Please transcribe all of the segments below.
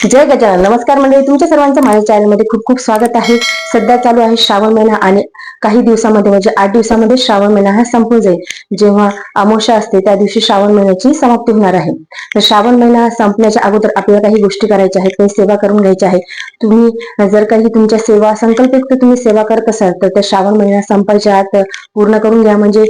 जय गजानन. नमस्कार मंडळी तुमच्या सर्वांचं माझ्या चॅनलमध्ये खूप खूप स्वागत आहे. सध्या चालू आहे श्रावण महिना आणि काही दिवसामध्ये म्हणजे आठ दिवसामध्ये श्रावण महिना हा संपून जाईल. जेव्हा अमोशा असते त्या दिवशी श्रावण महिन्याची समाप्ती होणार आहे. तर श्रावण महिना संपण्याच्या अगोदर आपल्याला काही गोष्टी करायच्या आहेत काही सेवा करून घ्यायच्या आहेत. तुम्ही जर काही तुमच्या सेवा संकल्पित तुम्ही सेवा करत असाल तर त्या श्रावण महिना संपायच्या आत पूर्ण करून घ्या. म्हणजे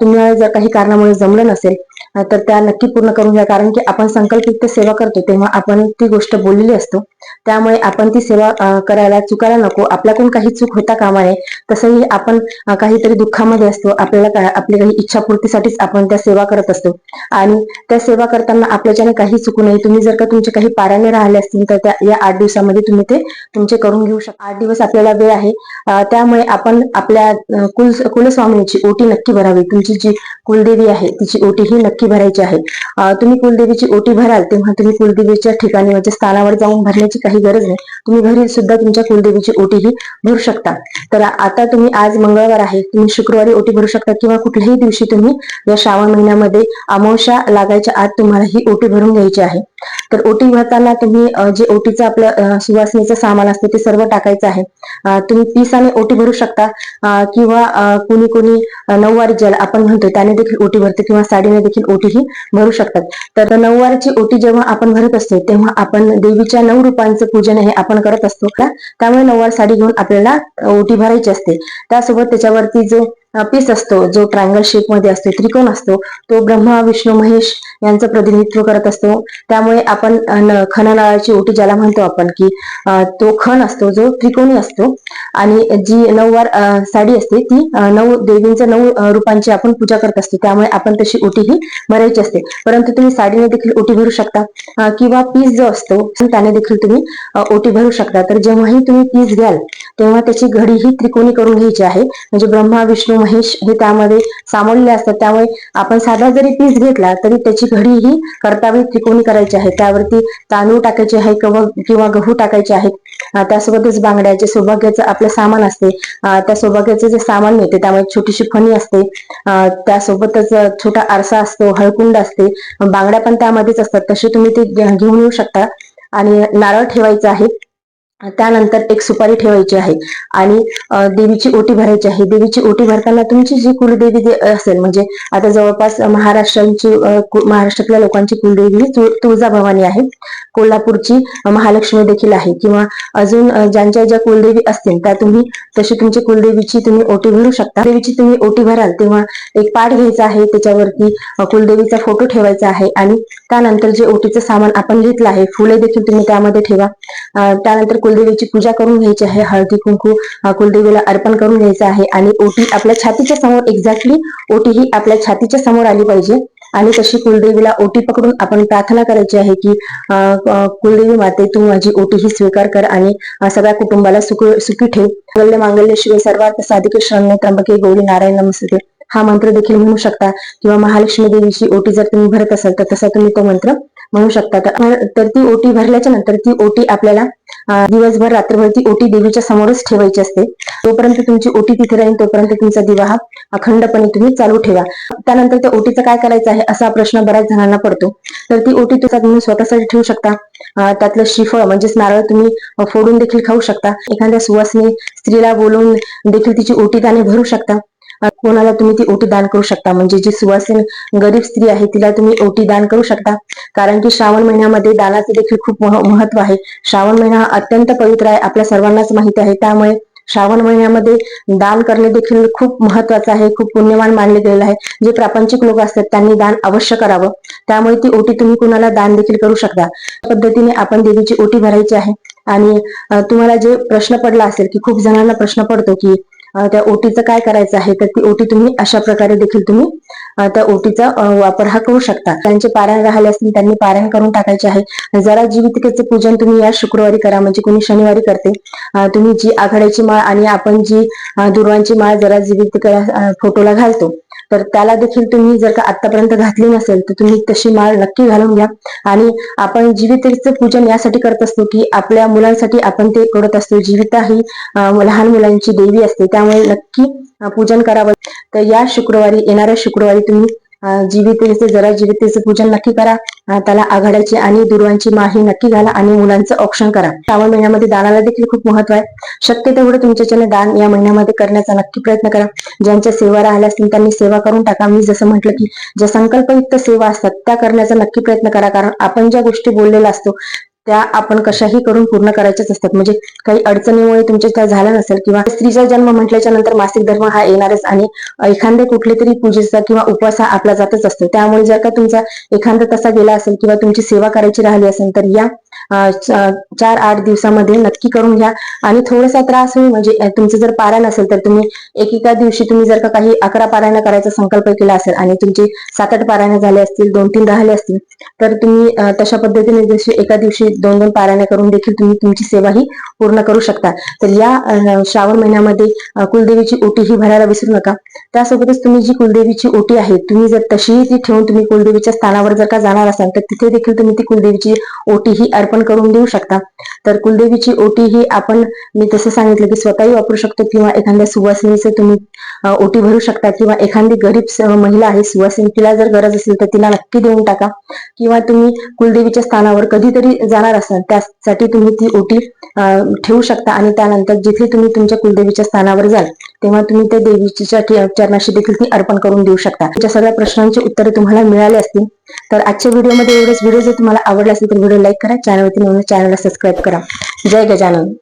तुम्हाला जर काही कारणामुळे जमलं नसेल तर त्या नक्की पूर्ण करून घ्या. कारण की आपण संकल्पित सेवा करतो तेव्हा आपण ती गोष्ट बोललेली असतो. त्यामुळे आपण ती सेवा करायला चुकायला नको. आपल्याकडून काही चूक होता कामा नये. तसंही आपण काहीतरी दुःखामध्ये असतो. आपल्याला आपली काही इच्छापूर्तीसाठीच आपण त्या सेवा करत असतो. आणि त्या सेवा करताना आपल्याच्याने काही चुकू नये तुम्ही जर का तुमचे काही पारायणे राहिले असतील तर त्या या आठ दिवसामध्ये तुम्ही ते तुमचे करून घेऊ शकता आठ दिवस आपल्याला वेळ आहे. त्यामुळे आपण आपल्या कुल कुलस्वामीची ओटी नक्की भरावी. तुमची जी कुलदेवी आहे तिची ओटी ही नक्की भरायची आहे. तुम्ही कुलदेवीची ओटी भराल तेव्हा तुम्ही कुलदेवीच्या ठिकाणी म्हणजे स्थानावर जाऊन भरण्याची काही गरज नाही. तुम्ही घरी सुद्धा तुमच्या कुलदेवीची ओटी ही भरू शकता. तर आता तुम्ही आज मंगळवार आहे तुम्ही शुक्रवारी ओटी भरू शकता किंवा कुठल्याही दिवशी तुम्ही या श्रावण महिन्यामध्ये अमावस्या लागायच्या आत तुम्हाला ही ओटी भरून घ्यायची आहे. तर ओटी भरताना तुम्ही जे ओटीचं आपलं सुवासनीचं सामान असतं ते सर्व टाकायचं आहे. तुम्ही पिसाने ओटी भरू शकता. किंवा कोणी कुणी कुणी नऊवारी ज्याला आपण म्हणतो त्याने देखील ओटी भरते किंवा साडीने देखील ओटी ही भरू शकतात. तर नऊवारीची ओटी जेव्हा आपण भरत असतो तेव्हा आपण देवीच्या नऊ रूपांचं पूजन हे आपण करत असतो. का त्यामुळे नऊवार साडी घेऊन आपल्याला ओटी भरायची असते. त्यासोबत त्याच्यावरती जे पीस असतो जो ट्रायंगल शेपमध्ये असतो त्रिकोण असतो तो ब्रह्मा विष्णू महेश यांचं प्रतिनिधित्व करत असतो. त्यामुळे आपण खननाळाची ओटी ज्याला म्हणतो आपण की तो खण असतो जो त्रिकोणी असतो. आणि जी नऊवार साडी असते ती नऊ देवींच्या नऊ रूपांची आपण पूजा करत असतो. त्यामुळे आपण तशी ओटी ही भरायची असते. परंतु तुम्ही साडीने देखील ओटी भरू शकता किंवा पीस जो असतो त्याने देखील तुम्ही ओटी भरू शकता. तर जेव्हाही तुम्ही पीस घ्याल तेव्हा त्याची घडी ही त्रिकोणी करून घ्यायची आहे. म्हणजे ब्रह्मा विष्णू महेश हे त्यामध्ये सामावलेले असतात. त्यामुळे आपण साधा जरी पीस घेतला तरी त्याची घडी ही कर्तावी त्रिकोणी करायची आहे. त्यावरती तांदूळ टाकायचे आहे किंवा किंवा गहू टाकायचे आहेत त्यासोबतच बांगड्याचे सौभाग्याचं आपलं सामान असते. त्या सौभाग्याचं जे सामान मिळते त्यामुळे छोटीशी फणी असते. त्यासोबतच छोटा आरसा असतो हळकुंड असते. बांगड्या पण त्यामध्येच असतात. तसे तुम्ही ते घे- घेऊन येऊ शकता. आणि नारळ ठेवायचं आहे. त्यानंतर एक सुपारी ठेवायची आहे. आणि देवीची ओटी भरायची आहे. देवीची ओटी भरताना तुमची जी कुलदेवी असेल म्हणजे आता जवळपास महाराष्ट्रांची महाराष्ट्रातल्या लोकांची कुलदेवी ही तुळ- तुळजाभवानी आहे. कोल्हापूरची महालक्ष्मी देखील आहे. किंवा अजून ज्यांच्या ज्या कुलदेवी असतील त्या तुम्ही तशी तुमची कुलदेवीची तुम्ही ओटी भरू शकता. देवीची तुम्ही ओटी भराल तेव्हा एक पाठ घ्यायचा आहे. त्याच्यावरती कुलदेवीचा फोटो ठेवायचा आहे. आणि त्यानंतर जे ओटीचं सामान आपण घेतलं आहे फुले देखील तुम्ही त्यामध्ये ठेवा. त्यानंतर कुलदेवीची पूजा करून घ्यायची आहे. हळदी कुंकू कुलदेवीला अर्पण करून घ्यायचं आहे. आणि ओटी आपल्या छातीच्या समोर एक्झॅक्टली ओटी ही आपल्या छातीच्या समोर आली पाहिजे. आणि तशी कुलदेवीला ओटी पकडून आपण प्रार्थना करायची आहे की कुलदेवी माते तू माझी ओटी ही स्वीकार कर आणि सगळ्या कुटुंबाला सुख सुखी ठेव. मंगल्य मांगल्य शिवे सर्वार्थ साधिके शरण्य त्र्यंबके गौरी नारायण नमस्ते. हा मंत्र देखील म्हणू शकता. किंवा महालक्ष्मी देवीची ओटी जर तुम्ही भरत असाल तर तसा तुम्ही तो मंत्र म्हणू शकता. तर ती ओटी भरल्याच्या नंतर ती ओटी आपल्याला दिवसभर रात्रभर ती ओटी देवीच्या समोरच ठेवायची असते. तोपर्यंत तुमची ओटी तिथे राहील तोपर्यंत तुमचा दिवा हा अखंडपणे तुम्ही चालू ठेवा. त्यानंतर त्या ओटीचं काय करायचं आहे असा प्रश्न बऱ्याच जणांना पडतो. तर ती ओटी तुझा तुम्ही स्वतःसाठी ठेवू शकता. त्यातलं श्रीफळ म्हणजेच नारळ तुम्ही फोडून देखील खाऊ शकता. एखाद्या सुवासनी स्त्रीला बोलवून देखील तिची ओटी त्याने भरू शकता. कोणाला तुम्ही ती ओटी दान करू शकता? म्हणजे जी सुवासीन गरीब स्त्री आहे तिला तुम्ही ओटी दान करू शकता. कारण की श्रावण महिन्यामध्ये दानाचे देखील खूप महत्त्व आहे. श्रावण महिना हा अत्यंत पवित्र आहे आपल्या सर्वांनाच माहिती आहे. त्यामुळे श्रावण महिन्यामध्ये दान करणे देखील खूप महत्वाचं आहे खूप पुण्यवान मानले गेलेलं आहे. जे प्रापंचिक लोक असतात त्यांनी दान अवश्य करावं. त्यामुळे ती ओटी तुम्ही कुणाला दान देखील करू शकता? पद्धतीने आपण देवीची ओटी भरायची आहे. आणि तुम्हाला जे प्रश्न पडला असेल की खूप जणांना प्रश्न पडतो की त्या ओटीचं काय करायचं आहे तर ती ओटी तुम्ही अशा प्रकारे देखील तुम्ही त्या ओटीचा वापर हा करू शकता. त्यांचे पारायण राहिले असतील त्यांनी पारायण करून टाकायचे आहे. जरा जीवितिकेचं पूजन तुम्ही या शुक्रवारी करा म्हणजे कोणी शनिवारी करते. तुम्ही जी आघाड्याची माळ आणि आपण जी दुर्वांची माळ जरा जीवितके फोटोला घालतो तर त्याला देखील तुम्ही जर का आतापर्यंत घातली नसेल तर तुम्ही तशी माळ नक्की घालून घ्या. आणि आपण जीवितेचं पूजन यासाठी करत असतो की आपल्या मुलांसाठी आपण ते करत असतो. जीविता ही लहान मुलांची देवी असते. त्यामुळे नक्की पूजन करावं. तर या शुक्रवारी येणाऱ्या शुक्रवारी तुम्ही जीवितेचे जरा जीवितेचं पूजन नक्की करा. त्याला आघाड्याची आणि दुर्वांची माही नक्की घाला आणि मुलांचं औक्षण करा. श्रावण महिन्यामध्ये दानाला देखील खूप महत्त्व आहे. शक्य तेवढं तुमच्याच्याने दान या महिन्यामध्ये करण्याचा नक्की प्रयत्न करा. ज्यांच्या सेवा राहिल्या असतील त्यांनी सेवा करून टाका. मी जसं म्हटलं की ज्या संकल्पयुक्त सेवा असतात त्या करण्याचा नक्की प्रयत्न करा. कारण आपण ज्या गोष्टी बोललेल्या असतो त्या आपण कशाही करून पूर्ण करायच्याच असतात. म्हणजे काही अडचणीमुळे तुमच्या त्या झाल्या नसेल किंवा स्त्रीचा जन्म म्हटल्याच्या नंतर मासिक धर्म हा येणारच आणि एखाद्या कुठले तरी पूजेचा किंवा उपवास हा आपला जातच असतो. त्यामुळे जर का तुमचा एखादा तसा गेला असेल किंवा तुमची सेवा करायची राहिली असेल तर या चार आठ दिवसामध्ये नक्की करून घ्या. आणि थोडासा त्रास होईल म्हणजे तुमचं जर पारायण असेल तर तुम्ही एकेका दिवशी तुम्ही जर का काही अकरा पारायण करायचा संकल्प केला असेल आणि तुमचे सात आठ पारायण झाले असतील दोन तीन राहिले असतील तर तुम्ही तशा पद्धतीने जशी एका दिवशी दोन दोन पारायण करून देखील तुम्ही तुमची सेवा ही पूर्ण करू शकता. तर या श्रावण महिन्यामध्ये कुलदेवीची ओटी ही भरायला विसरू नका. त्यासोबतच तुम्ही जी कुलदेवीची ओटी आहे तुम्ही जर तशीही ती ठेवून तुम्ही कुलदेवीच्या स्थानावर जर का जाणार असाल तर तिथे देखील तुम्ही ती कुलदेवीची ओटी ही अर्पण करून देऊ शकता. तर कुलदेवीची ओटी ही आपण मी तसं सांगितलं की स्वतःही वापरू शकतो किंवा एखाद्या सुवासिनीचं तुम्ही ओटी भरू शकता किंवा एखादी गरीब महिला आहे सुवासिनी तिला जर गरज असेल तर तिला नक्की देऊन टाका. किंवा तुम्ही कुलदेवीच्या स्थानावर कधीतरी जाणार असाल त्यासाठी तुम्ही ती ओटी ठेवू शकता आणि त्यानंतर जिथे तुम्ही तुमच्या कुलदेवीच्या स्थानावर जाल तेव्हा तुम्ही त्या देवीच्या चरणाशी देखील ती अर्पण करून देऊ शकता. तुमच्या सगळ्या प्रश्नांची उत्तरे तुम्हाला मिळाली असतील तर आजच्या व्हिडिओमध्ये एवढेच. व्हिडिओ जर तुम्हाला आवडला असेल तर व्हिडिओ लाईक करा. चॅनलवरती नवीन चॅनलला सबस्क्राईब करा. जय गजानन.